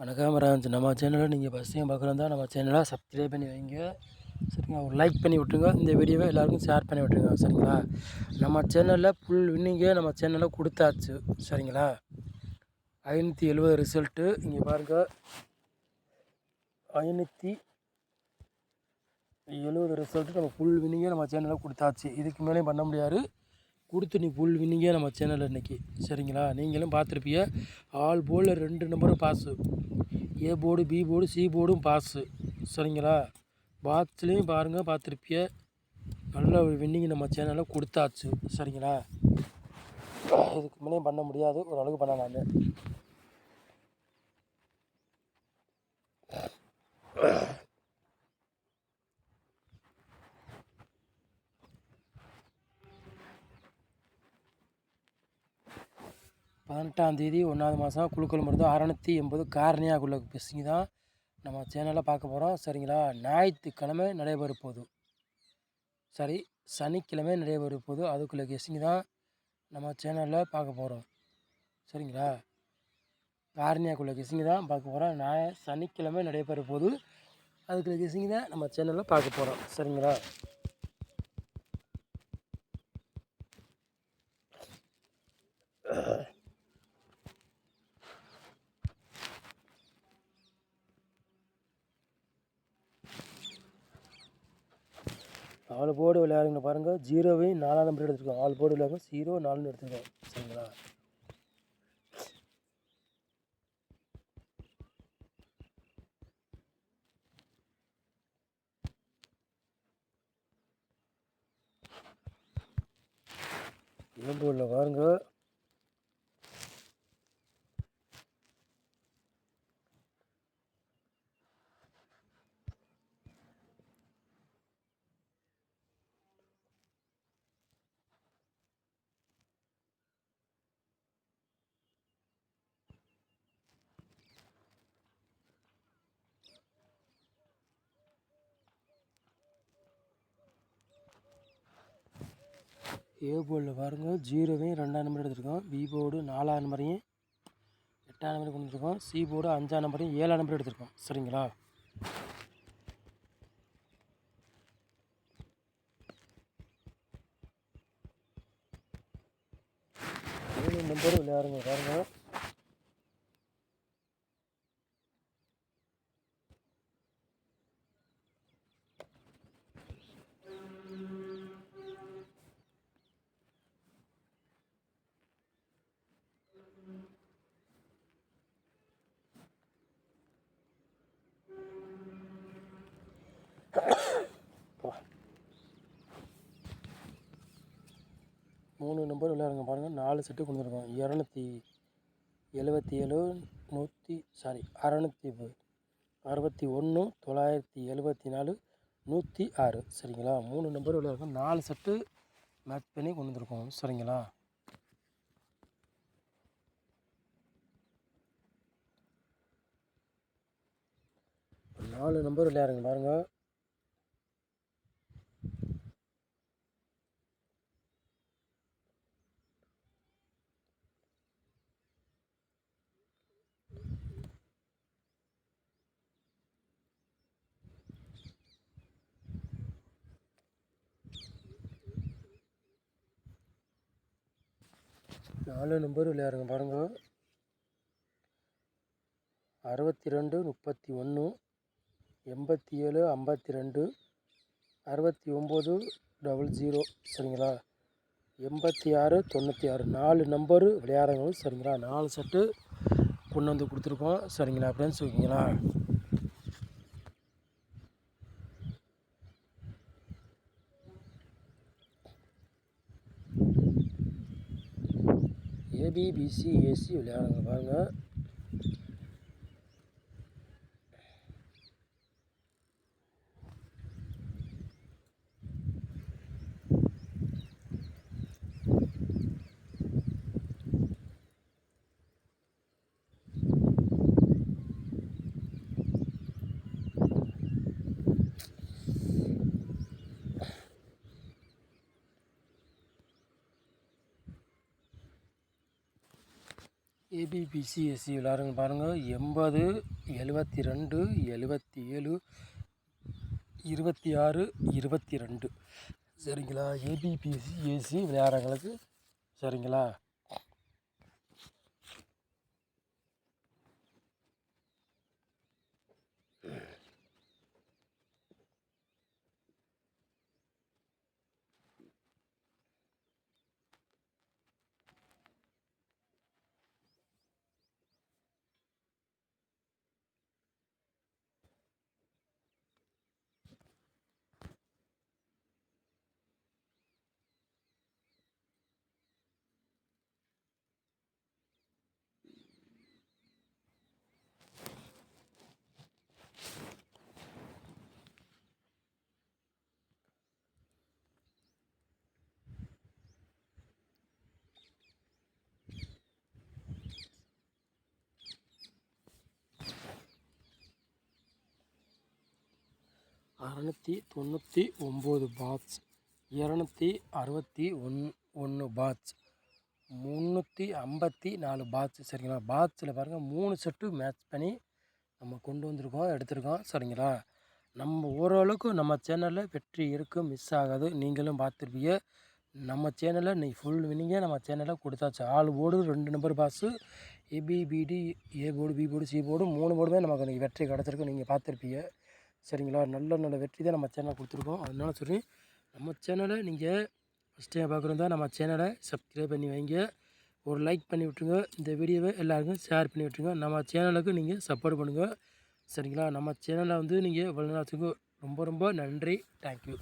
வணக்கம் ராஜ் நம்ம சேனலை நீங்கள் ஃபஸ்ட் டைம் பார்க்குறதா நம்ம சேனலை சப்ஸ்கிரைப் பண்ணி வைங்க. சரிங்களா? ஒரு லைக் பண்ணி விட்டுருங்க. இந்த வீடியோவை எல்லாருக்கும் ஷேர் பண்ணி விட்ருங்க சரிங்களா? நம்ம சேனலில் ஃபுல் வின்னிங்கே நம்ம சேனலில் கொடுத்தாச்சு. சரிங்களா? ஐநூற்றி எழுபது ரிசல்ட்டு இங்கே பாருங்கள் ஐநூற்றி எழுபது ரிசல்ட்டு நம்ம ஃபுல் வின்னிங்கே நம்ம சேனலில் கொடுத்தாச்சு. இதுக்கு மேலேயும் பண்ண முடியாது. கொடுத்து நீ ஃபுல் வின்னிங்கே நம்ம சேனலில் இன்றைக்கி சரிங்களா? நீங்களும் பார்த்துருப்பீங்க. ஆல் போர்டில் ரெண்டு நம்பரும் pass A board B board C போர்டும் pass சரிங்களா? பாத்ஸ்லேயும் பாருங்கள் பார்த்துருப்பிய நல்ல ஒரு வின்னிங் நம்ம சேனலில் கொடுத்தாச்சு. சரிங்களா? இதுக்கு முன்னே பண்ண முடியாது. ஓரளவுக்கு பண்ணலாம் நான். பதினெட்டாம் தேதி ஒன்றாவது மாதம் குழுக்கள் மருந்து அறநூற்றி எண்பது காரணியாக்குள்ள பிஸ்ஸிங் தான் நம்ம சேனலில் பார்க்க போகிறோம் சரிங்களா? ஞாயிற்றுக்கிழமை நடைபெற போகுது. சரி சனிக்கிழமை நடைபெற போகுது. அதுக்குள்ள கெஸ்ஸிங் தான் நம்ம சேனலில் பார்க்க போகிறோம் சரிங்களா? காரணியாக்குள்ள கெஸ்ஸிங் தான் பார்க்க போகிறோம் ஞாய சனிக்கிழமை நடைபெற போகுது. அதுக்குள்ள கெஸ்ஸிங் தான் நம்ம சேனலில் பார்க்க போகிறோம் சரிங்களா? நாலு போர்டு விளையாடுங்க பாருங்கள் ஜீரோவையும் நாலாம் நம்பர் எடுத்துருக்கோம் நாலு போர்டு விளையாடுங்க. ஜீரோ நாலுன்னு எடுத்துருக்கோம் சரிங்களா? ஏன் போர்டில் பாருங்க. ஏ போர்டில் பாருங்கள் ஜீரோவையும் ரெண்டாம் நம்பர் எடுத்துருக்கோம். பி போர்டு நாலாம் நம்பரையும் எட்டாம் நம்பர் கொண்டு வந்துருக்கோம். சி போர்டு அஞ்சாம் நம்பரையும் ஏழாம் நம்பர் எடுத்திருக்கோம். சரிங்களா? ஏழு நம்பரும் விளையாடுங்க. பாருங்கள் மூணு நம்பர் விளையாடுங்க பாருங்கள் நாலு செட்டு கொடுத்துருக்கோம். இரநூத்தி எழுபத்தி ஏழு நூற்றி சாரி அறநூற்றி அறுபத்தி ஒன்று தொள்ளாயிரத்தி எழுபத்தி நாலு நூற்றி ஆறு. சரிங்களா? மூணு நம்பர் விளையாடுங்க நாலு செட்டு மேட்ச் பண்ணி கொண்டு வந்துருக்கோம் சரிங்களா? நாலு நம்பர் விளையாடுங்க பாருங்கள் நாலு நம்பர் விளையாடுங்க பாருங்கள் அறுபத்தி ரெண்டு முப்பத்தி ஒன்று எண்பத்தி ஏழு ஐம்பத்தி ரெண்டு அறுபத்தி ஒம்பது டபுள் ஜீரோ சரிங்களா? எண்பத்தி ஆறு தொண்ணூற்றி ஆறு நாலு நம்பரு விளையாடுறவங்க சரிங்களா? நாலு செட்டு கொண்டு வந்து கொடுத்துருக்கோம். சரிங்களா ஃப்ரெண்ட்ஸ் ஓகேங்களா? பிபிசி ஏசி விளையாடுங்க பாருங்கள் ஏபிபிசிஎஸ்சி விளாடுங்க பாருங்கள் எண்பது எழுபத்தி ரெண்டு எழுபத்தி ஏழு இருபத்தி ஆறு இருபத்தி ரெண்டு சரிங்களா ஏபிபிசிஎஸ்சி விளையாடுறவங்களுக்கு சரிங்களா? அறநூற்றி தொண்ணூற்றி ஒம்பது பாட்ஸ் இரநூத்தி அறுபத்தி ஒன் ஒன்று பாட்ஸ் முந்நூற்றி ஐம்பத்தி நாலு பாட்ஸ் சரிங்களா? பாட்ஸில் பாருங்கள் மூணு செட்டு மேட்ச் பண்ணி நம்ம கொண்டு வந்திருக்கோம் எடுத்திருக்கோம். சரிங்களா? நம்ம ஓரளவுக்கு நம்ம சேனலில் வெற்றி இருக்குது மிஸ் ஆகாது. நீங்களும் பார்த்துருப்பீங்க. நம்ம சேனலில் நீ ஃபுல் வினிங்கே நம்ம சேனலில் கொடுத்தாச்சு. ஆள் போர்டு ரெண்டு number pass ஏபிபிடி A board B board C board மூணு போர்டுமே நமக்கு இன்றைக்கி வெற்றி கிடச்சிருக்கு. நீங்கள் பார்த்துருப்பீங்க. சரிங்களா? நல்ல நல்ல வெற்றி தான் நம்ம சேனலில் கொடுத்துருக்கோம். அதனால சொல்லி நம்ம சேனலை நீங்கள் ஃபஸ்ட் டைம் பார்க்குறதா நம்ம சேனலை சப்ஸ்கிரைப் பண்ணி வைங்க. ஒரு லைக் பண்ணி விட்ருங்க இந்த வீடியோவை எல்லாருக்கும் ஷேர் பண்ணி விட்ருங்க நம்ம சேனலுக்கு நீங்கள் சப்போர்ட் பண்ணுங்கள் சரிங்களா? நம்ம சேனலை வந்து நீங்கள் வழிநடத்துக்கு ரொம்ப ரொம்ப நன்றி. தேங்க்யூ